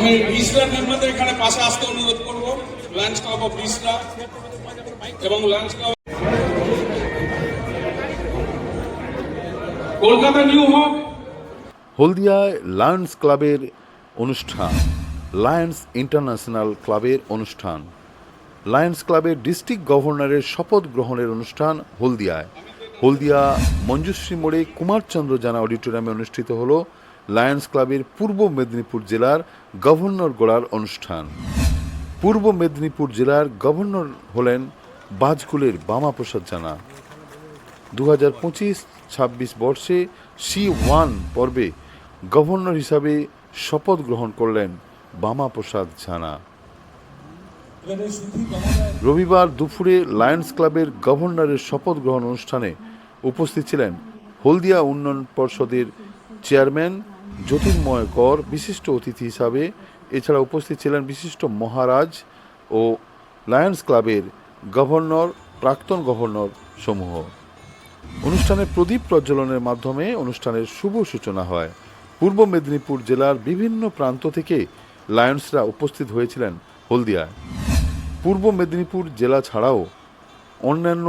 আমি বিসরা মেম্বারদের এখানে পাশে আসতে অনুরোধ করব লাঞ্চ অফ বিসরা এবং লাঞ্চ ক্লাব কলকাতা নিউ হক হলদিয়ায় লায়ন্স ক্লাবের অনুষ্ঠান লায়ন্স ইন্টারন্যাশনাল ক্লাবের অনুষ্ঠান লায়ন্স ক্লাবের ডিস্ট্রিক্ট গভর্নরের শপথ গ্রহণের অনুষ্ঠান হলদিয়ায়। হলদিয়া মঞ্জুশ্রী মোড়ে কুমারচন্দ্র জানা অডিটোরিয়ামে অনুষ্ঠিত হল লায়ন্স ক্লাবের পূর্ব মেদিনীপুর জেলার গভর্নর গোড়ার অনুষ্ঠান। পূর্ব মেদিনীপুর জেলার গভর্নর হলেন বাজকুলের বামাপ্রসাদ জানা। দু হাজার পঁচিশ ছাব্বিশ বর্ষে সি ওয়ান পর্বে গভর্নর হিসাবে শপথ গ্রহণ করলেন বামা প্রসাদ ঝানা রবিবার দুপুরে লায়ন্স ক্লাবের গভর্নরের শপথ গ্রহণ অনুষ্ঠানে উপস্থিত ছিলেন হলদিয়া উন্নয়ন পর্ষদের চেয়ারম্যান জ্যোতির্ময় কর বিশিষ্ট অতিথি হিসাবে এছাড়া উপস্থিত ছিলেন বিশিষ্ট মহারাজ ও লায়ন্স ক্লাবের গভর্নর, প্রাক্তন গভর্নর সমূহ। অনুষ্ঠানে প্রদীপ প্রজ্বলনের মাধ্যমে অনুষ্ঠানের শুভ সূচনা হয়। পূর্ব মেদিনীপুর জেলার বিভিন্ন প্রান্ত থেকে লায়ন্সরা উপস্থিত হয়েছিলেন হলদিয়ায়। পূর্ব মেদিনীপুর জেলা ছাড়াও অন্যান্য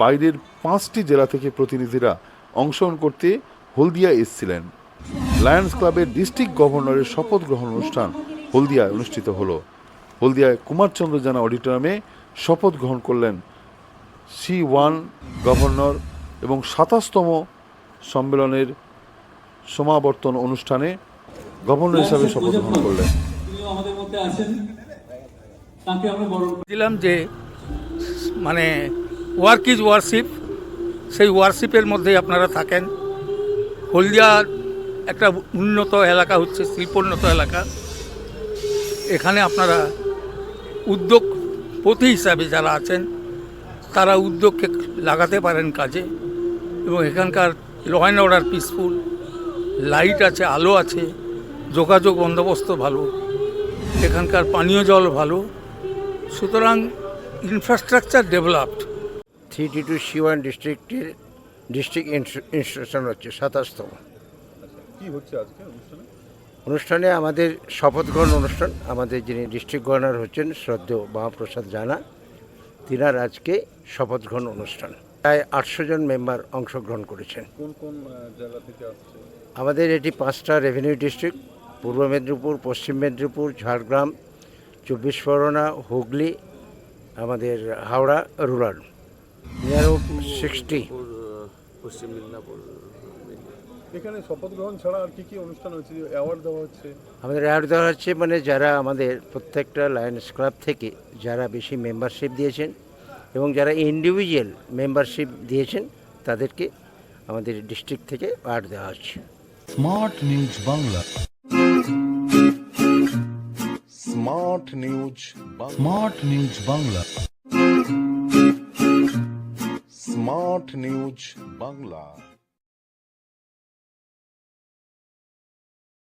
বাইরের পাঁচটি জেলা থেকে প্রতিনিধিরা অংশগ্রহণ করতে হলদিয়া এসেছিলেন। লায়ন্স ক্লাবের ডিস্ট্রিক্ট গভর্নরের শপথ গ্রহণ অনুষ্ঠান হলদিয়ায় অনুষ্ঠিত হলো। হলদিয়ায় কুমারচন্দ্র জানা অডিটোরিয়ামে শপথ গ্রহণ করলেন সি ওয়ান গভর্নর এবং সাতাশতম সম্মেলনের সমাবর্তন অনুষ্ঠানে গভর্নর হিসাবে শপথ গ্রহণ করলেন। দিলাম যে মানে ওয়ার্ক ইজ ওয়ারশিপ সেই ওয়ারশিপের মধ্যে আপনারা থাকেন। হলদিয়ার একটা উন্নত এলাকা হচ্ছে, শিল্পোন্নত এলাকা। এখানে আপনারা উদ্যোগপতি হিসাবে যারা আছেন, তারা উদ্যোগকে লাগাতে পারেন কাজে। এবং এখানকার law and order peaceful light আছে, আলো আছে, যোগাযোগ বন্দোবস্ত ভালো, এখানকার পানীয় জল ভালো। সুতরাং infrastructure developed three T two C one ডিস্ট্রিক্টের ডিস্ট্রিক্ট ইনস্টিটিউশন হচ্ছে, সাতাশতম। কি হচ্ছে আজকে অনুষ্ঠানে? অনুষ্ঠানে আমাদের শপথ গ্রহণ অনুষ্ঠান। আমাদের যিনি ডিস্ট্রিক্ট গভর্নর হচ্ছেন শ্রদ্ধেয় মহাপ্রসাদ জানা তিনার আজকে শপথ গ্রহণ অনুষ্ঠান। প্রায় আটশো জন মেম্বার অংশগ্রহণ করেছেন। কোন কোন জেলা থেকে আসছে? আমাদের এটি পাঁচটা রেভিনিউ ডিস্ট্রিক্ট পূর্ব মেদিনীপুর পশ্চিম মেদিনীপুর ঝাড়গ্রাম চব্বিশ পরগনা হুগলি আমাদের হাওড়া রুরাল। Near sixty. এখানে শপথ গ্রহণ ছাড়া আর কি কি অনুষ্ঠান হচ্ছে? অ্যাওয়ার্ড দেওয়া হচ্ছে? আমাদের অ্যাড দেওয়া হচ্ছে মানে যারা আমাদের প্রত্যেকটা লায়ন্স ক্লাব থেকে যারা বেশি মেম্বারশিপ দিয়েছেন এবং যারা ইন্ডিভিজুয়াল মেম্বারশিপ দিয়েছেন তাদেরকে আমাদের ডিস্ট্রিক্ট থেকে অ্যাড দেওয়া হচ্ছে। Smart news Bangla smart news smart news Bangla smart news Bangla